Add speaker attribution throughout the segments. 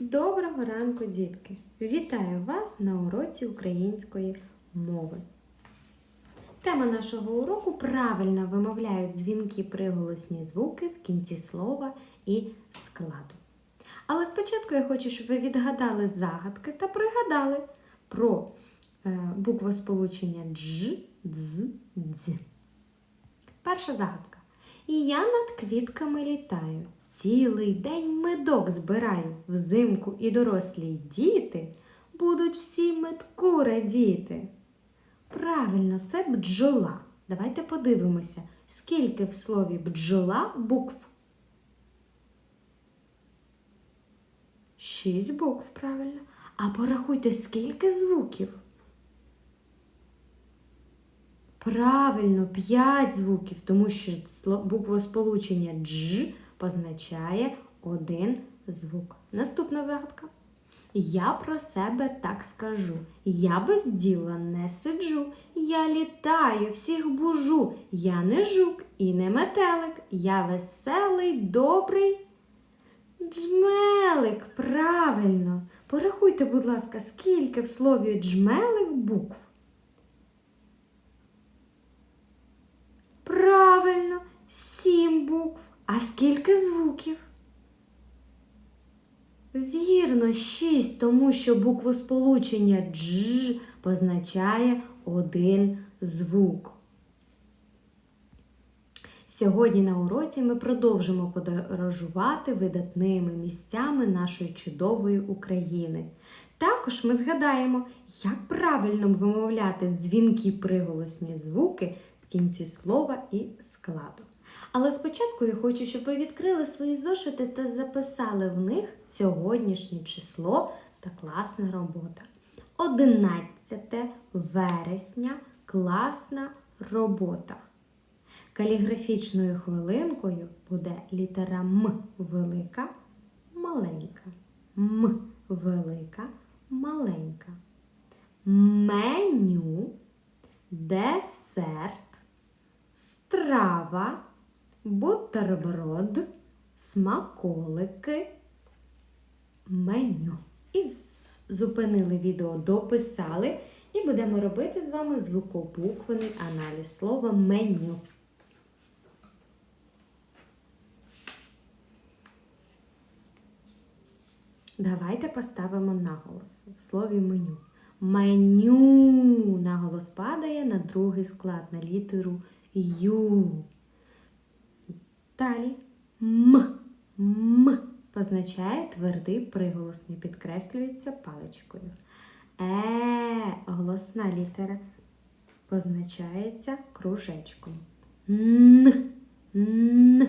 Speaker 1: Доброго ранку, дітки! Вітаю вас на уроці української мови. Тема нашого уроку правильно вимовляють дзвінки приголосні звуки в кінці слова і складу. Але спочатку я хочу, щоб ви відгадали загадки та пригадали про е, буквосполучення дж, дз, дз. Перша загадка. Я над квітками літаю. Цілий день медок збираю. Взимку і дорослі діти будуть всі метку радіти. Правильно, це бджола. Давайте подивимося, скільки в слові бджола букв. Шість букв, правильно. А порахуйте, скільки звуків. Правильно, п'ять звуків, тому що буквосполучення дж позначає один звук. Наступна загадка. Я про себе так скажу. Я без діла не сиджу. Я літаю, всіх бужу. Я не жук і не метелик. Я веселий, добрий. Джмелик, правильно. Порахуйте, будь ласка, скільки в слові джмелик букв. Правильно, сім букв. А скільки звуків? Вірно, шість, тому що буквосполучення дж позначає один звук. Сьогодні на уроці ми продовжимо подорожувати видатними місцями нашої чудової України. Також ми згадаємо, як правильно вимовляти дзвінкі приголосні звуки в кінці слова і складу. Але спочатку я хочу, щоб ви відкрили свої зошити та записали в них сьогоднішнє число та класна робота. 11 вересня класна робота. Каліграфічною хвилинкою буде літера М велика, маленька. М велика, маленька. Меню, десерт, страва, бутерброд, смаколики, меню. І зупинили відео, дописали, і будемо робити з вами звукобуквений аналіз слова меню. Давайте поставимо наголос в слові меню. Меню наголос падає на другий склад на літеру Ю. Далі М. М позначає твердий приголосний, підкреслюється паличкою. Е голосна літера позначається кружечком. Н. Н.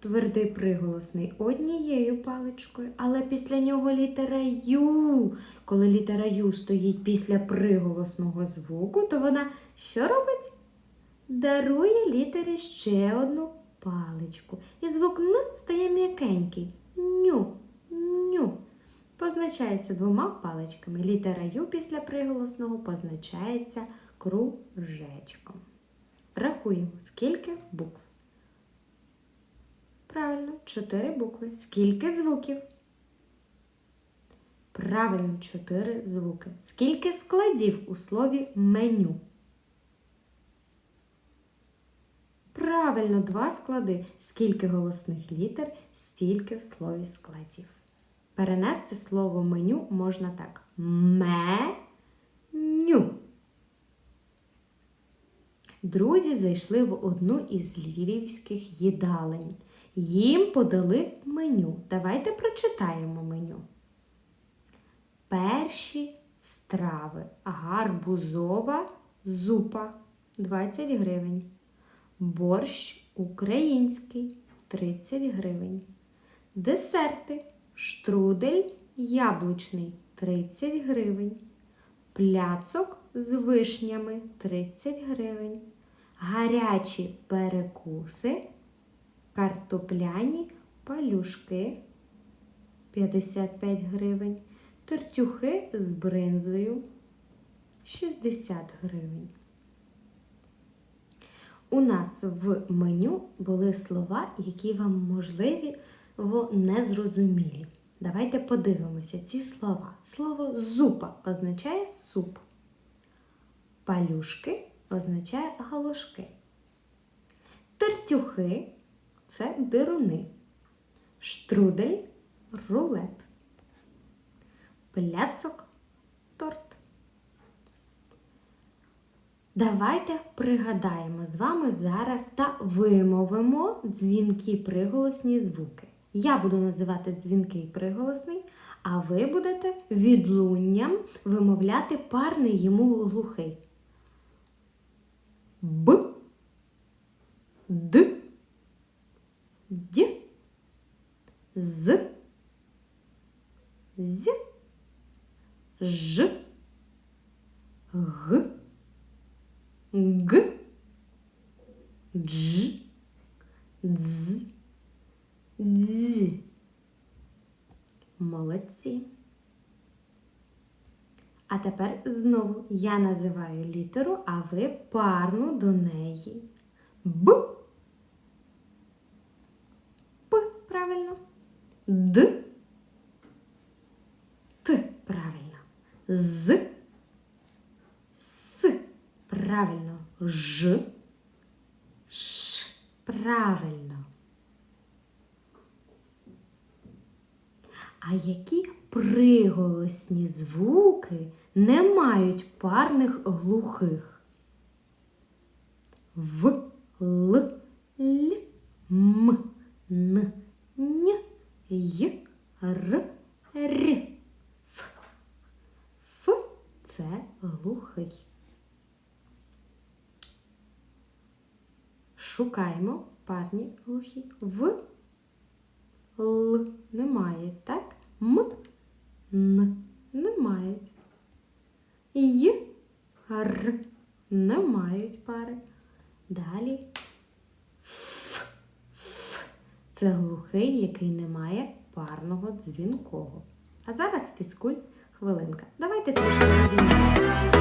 Speaker 1: Твердий приголосний однією паличкою, але після нього літера Ю. Коли літера Ю стоїть після приголосного звуку, то вона що робить? Дарує літері ще одну паличку. І звук Н стає м'якенький. Ню, ню. Позначається двома паличками. Літера Ю після приголосного позначається кружечком. Рахуємо, скільки букв. Правильно, чотири букви. Скільки звуків? Правильно, чотири звуки. Скільки складів у слові меню? Правильно, два склади. Скільки голосних літер, стільки в слові складів. Перенести слово меню можна так: меню. Друзі зайшли в одну із львівських їдалень. Їм подали меню. Давайте прочитаємо меню. Перші страви. Гарбузова зупа 20 гривень. Борщ український 30 гривень. Десерти. Штрудель яблучний 30 гривень. Пляцок з вишнями 30 гривень. Гарячі перекуси. Картопляні палюшки 55 гривень. Тертюхи з бринзою 60 гривень. У нас в меню були слова, які вам можливі незрозумілі. Давайте подивимося ці слова. Слово зупа означає суп. Палюшки означає галушки. Тертюхи це дируни. Штрудель рулет. Пляцок торт. Давайте пригадаємо з вами зараз та вимовимо дзвінки приголосні звуки. Я буду називати дзвінки і приголосний, а ви будете відлунням вимовляти парний йому глухий. Б, Д, Д, З, З, Ж, Г, Г, Дж, Дз, Дз. Молодці. А тепер знову я називаю літеру, а ви парну до неї. Б. П. Правильно. Д. Т. Правильно. З. С. Правильно. Ж. Ш. Правильно. А які приголосні звуки не мають парних глухих? В, Л, Л, М, Н, Н, Й, Р, Р. Ф. Ф це глухий. Шукаємо парні глухі. В Л немає, так? М Н не мають. Й Р не мають пари. Далі Ф. Ф. Це глухий, який не має парного дзвінкого. А зараз фізкульт хвилинка. Давайте трішки розім'ємося.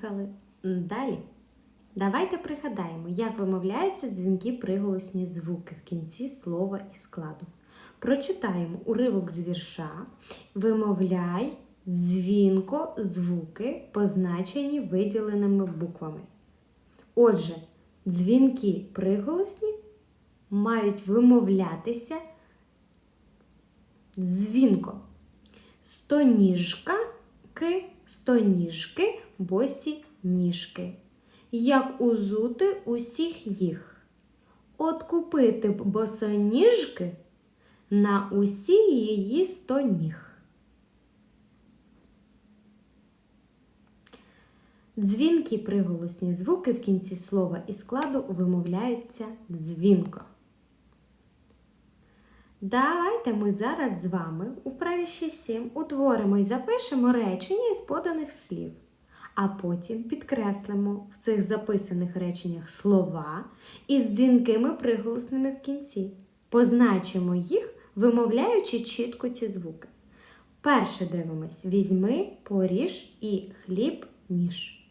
Speaker 1: Поїхали далі. Давайте пригадаємо, як вимовляються дзвінки приголосні звуки в кінці слова і складу. Прочитаємо уривок з вірша, вимовляй дзвінко звуки, позначені виділеними буквами. Отже, дзвінки приголосні мають вимовлятися дзвінко. Стоніжка ки, стоніжки, босі ніжки. Як узути усіх їх. От купити б босоніжки на усі її сто ніг. Дзвінкі приголосні звуки в кінці слова і складу вимовляються дзвінко. Давайте ми зараз з вами у праві 6.7 утворимо і запишемо речення із поданих слів, а потім підкреслимо в цих записаних реченнях слова із дзвінкими приголосними в кінці. Позначимо їх, вимовляючи чітко ці звуки. Перше дивимось: візьми, поріж і хліб ніж.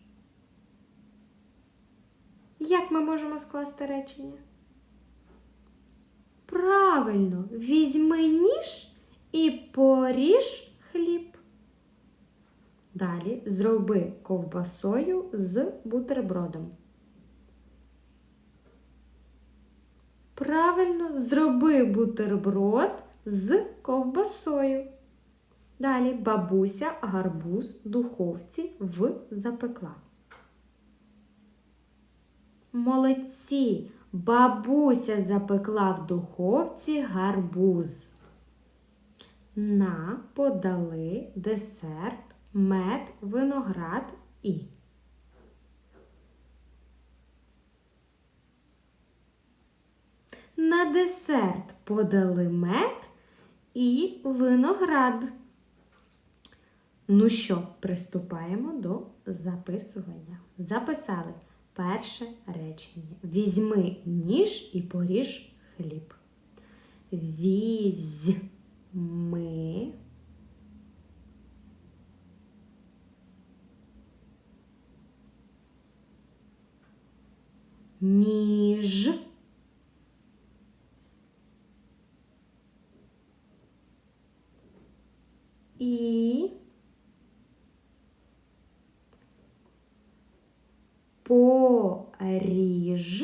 Speaker 1: Як ми можемо скласти речення? Правильно, візьми ніж і поріж. Далі зроби ковбасою з бутербродом. Правильно, зроби бутерброд з ковбасою. Далі бабуся гарбуз духовці в запекла. Молодці! Бабуся запекла в духовці гарбуз. На подали десерт, мед, виноград і. На десерт подали мед і виноград. Ну що, приступаємо до записування. Записали перше речення. Візьми ніж і поріж хліб. Візьми. Ніж. І поріж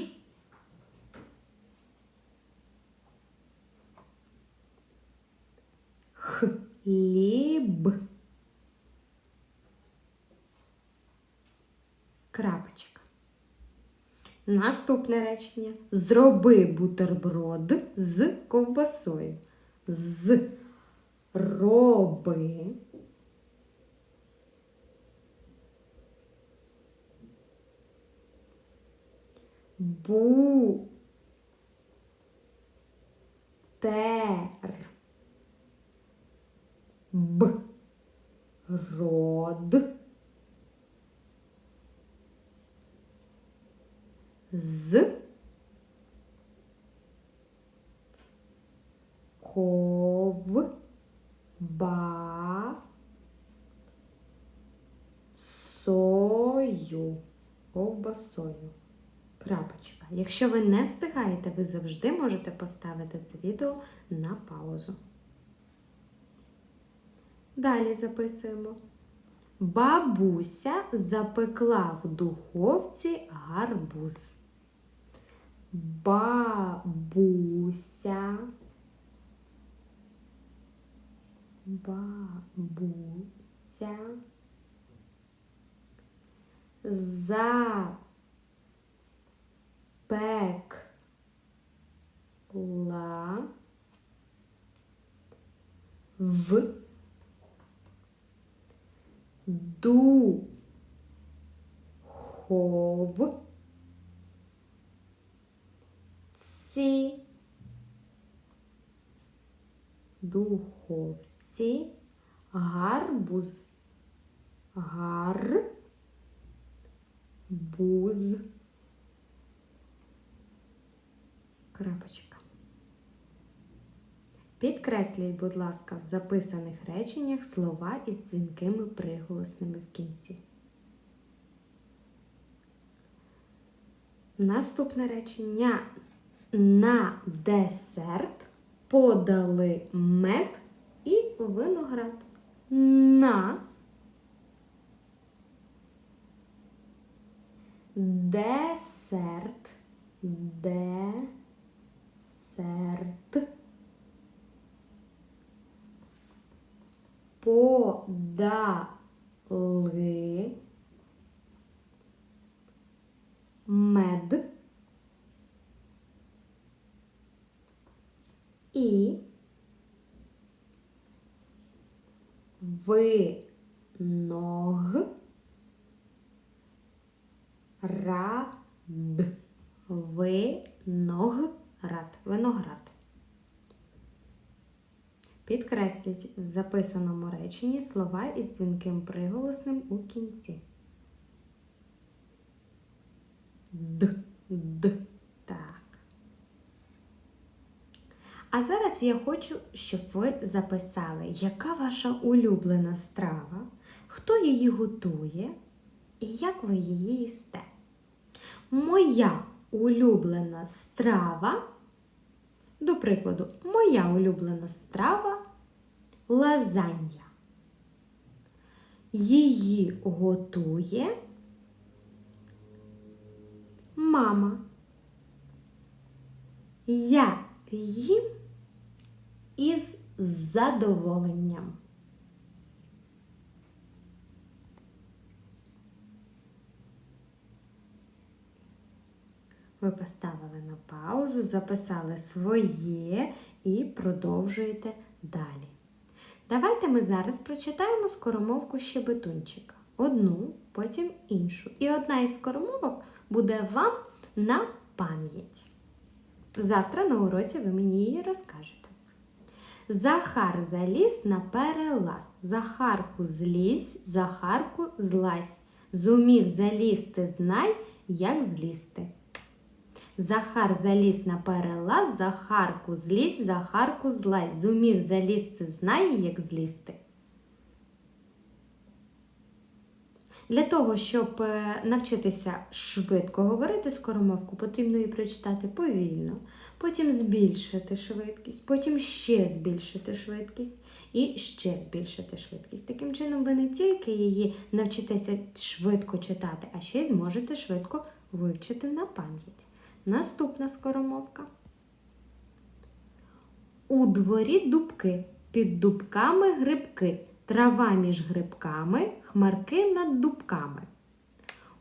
Speaker 1: хліб. Крапочка. Наступне речення. Зроби бутерброд з ковбасою. З роби. Бу. Тер. Б. Род. З. Ков. Ба. Сою. Ковбасою. Крапочка. Якщо ви не встигаєте, ви завжди можете поставити це відео на паузу. Далі записуємо. Бабуся запекла в духовці гарбуз. Бабуся. Бабуся. За пекла в духовці духовці гарбуз гарбуз Крапочка. Підкреслюй, будь ласка, в записаних реченнях слова із дзвінкими приголосними в кінці. Наступне речення. На десерт подали мед і виноград. На десерт. Десерт. Подали мед і виноград. Виноград. Виноград. Підкресліть в записаному реченні слова із дзвінким приголосним у кінці. Д. Д. Так. А зараз я хочу, щоб ви записали, яка ваша улюблена страва, хто її готує і як ви її їсте. Моя улюблена страва, до прикладу, моя улюблена страва лазанья. Її готує мама. Я їм із задоволенням. Ви поставили на паузу, записали своє і продовжуєте далі. Давайте ми зараз прочитаємо скоромовку щебетунчика. Одну, потім іншу. І одна із скоромовок буде вам на пам'ять. Завтра на уроці ви мені її розкажете. Захар заліз на перелаз. Захарку злізь, Захарку злазь. Зумів залізти, знай, як злізти. Захар заліз на перелаз, Захарку злізь, Захарку злазь. Зумів залізти, знай, як злізти. Для того, щоб е, навчитися швидко говорити скоромовку, потрібно її прочитати повільно, потім збільшити швидкість, потім ще збільшити швидкість і ще збільшити швидкість. Таким чином, ви не тільки її навчитеся швидко читати, а ще й зможете швидко вивчити на пам'ять. Наступна скоромовка. У дворі дубки, під дубками грибки, трава між грибками, хмарки над дубками.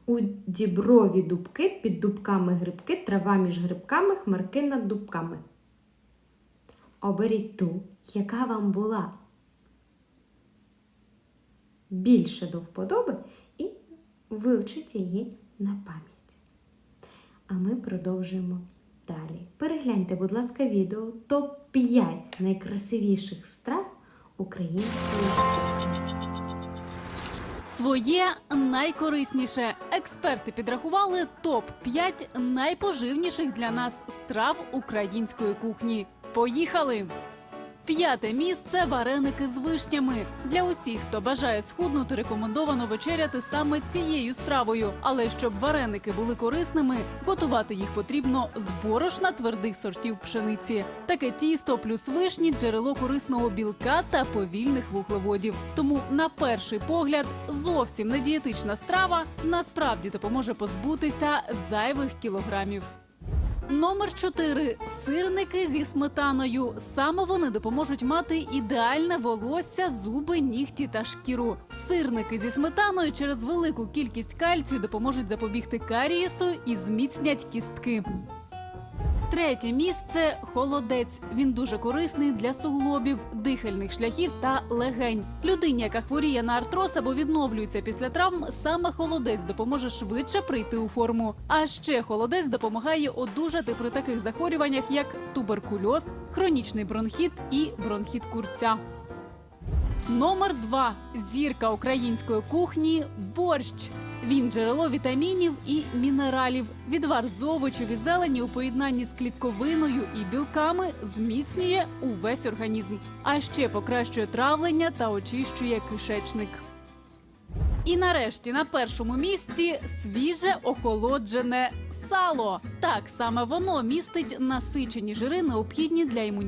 Speaker 1: У діброві дубки, під дубками грибки, трава між грибками, хмарки над дубками. Оберіть ту, яка вам була більше до вподоби, і вивчіть її на пам'ять. А ми продовжуємо далі. Перегляньте, будь ласка, відео топ-5 найкрасивіших страв української.
Speaker 2: Своє найкорисніше. Експерти підрахували топ 5 найпоживніших для нас страв української кухні. Поїхали! П'яте місце вареники з вишнями. Для усіх, хто бажає схуднути, рекомендовано вечеряти саме цією стравою. Але щоб вареники були корисними, готувати їх потрібно з борошна твердих сортів пшениці. Таке тісто плюс вишні джерело корисного білка та повільних вуглеводів. Тому, на перший погляд, зовсім не дієтична страва насправді допоможе позбутися зайвих кілограмів. Номер 4. сирники зі сметаною. Саме вони допоможуть мати ідеальне волосся, зуби, нігті та шкіру. Сирники зі сметаною через велику кількість кальцію допоможуть запобігти карієсу і зміцнять кістки. Третє місце холодець. Він дуже корисний для суглобів, дихальних шляхів та легень. Людині, яка хворіє на артроз або відновлюється після травм, саме холодець допоможе швидше прийти у форму. А ще холодець допомагає одужати при таких захворюваннях, як туберкульоз, хронічний бронхіт і бронхіт курця. Номер 2. зірка української кухні борщ. Він джерело вітамінів і мінералів. Відвар з овочів і зелені у поєднанні з клітковиною і білками зміцнює увесь організм, а ще покращує травлення та очищує кишечник. І нарешті на першому місці свіже охолоджене сало. Так саме воно містить насичені жири, необхідні для імунітету.